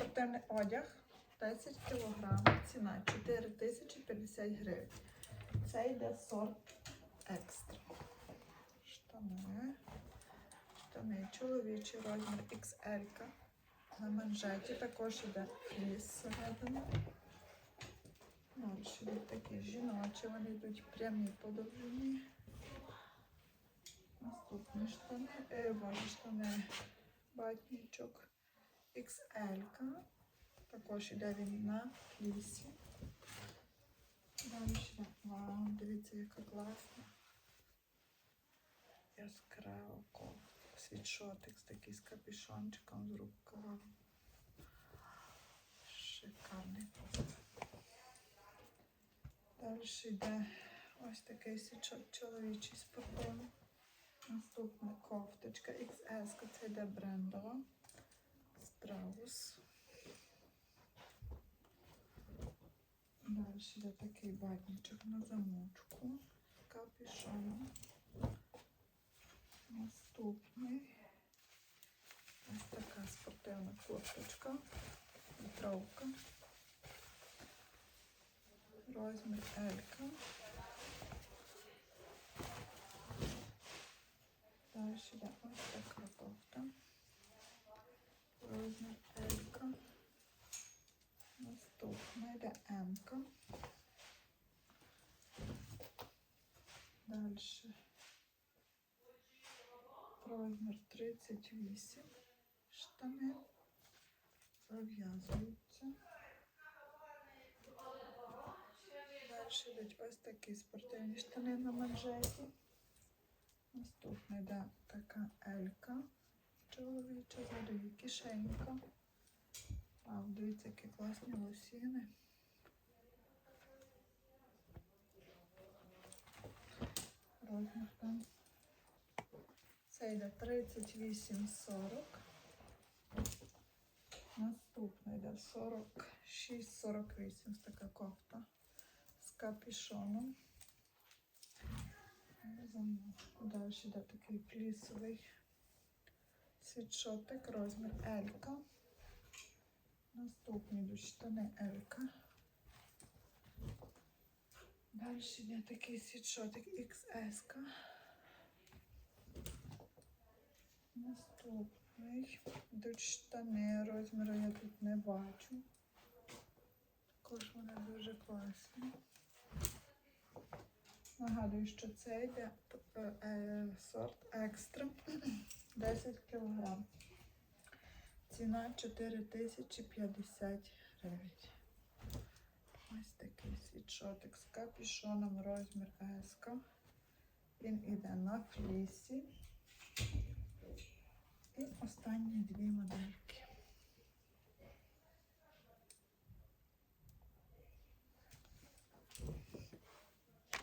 Спортивний одяг 10 кг, ціна 4050 гривень. Це йде сорт екстра. Штани. Штани чоловічий розмір XL. На манжеті також йде фліс всередині. Далі йдуть такі жіночі, вони йдуть прямі по довжині. Наступні штани, е, боже, штани, батнічок XL. Також йде він на флісі. Далі йде, вау, дивіться, яка класна. Яскрава кофта. Світшотик з такий з капюшончиком з рукавом. Шикарний. Далі йде ось такий свічок чоловічий спортивний. Наступна кофточка XS, це йде брендова. Страус. Далі йде такий батничок на замочку з. Наступний. Ось така спортивна курточка. Вітровка. Розмір Елька. Далі йде ось така кофта. Розмір Елька. Наступна йде М-ка. Далі. Розмір 38. Штани зав'язуються. Далі йдуть ось такі спортивні штани на манжеті. Наступна йде така елька чоловіча, згадує кишенька. А, дивіться, які класні лосіни. Розмір там. Це йде 38,40. Наступна йде 46-48 така кофта з капюшоном. Замочку. Далі йде такий флісовий світшотик, розмір Елька. Наступні йдуть штани Елька. Далі йде такий світшотик XS. -ка. Наступний. Йдуть штани, розміру я тут не бачу. Також вони дуже класні. Нагадую, що це йде е, е, сорт екстра 10 кг. Ціна 4050 гривень. Світшотик з капюшоном, розмір S. Він іде на флісі. І останні дві модельки.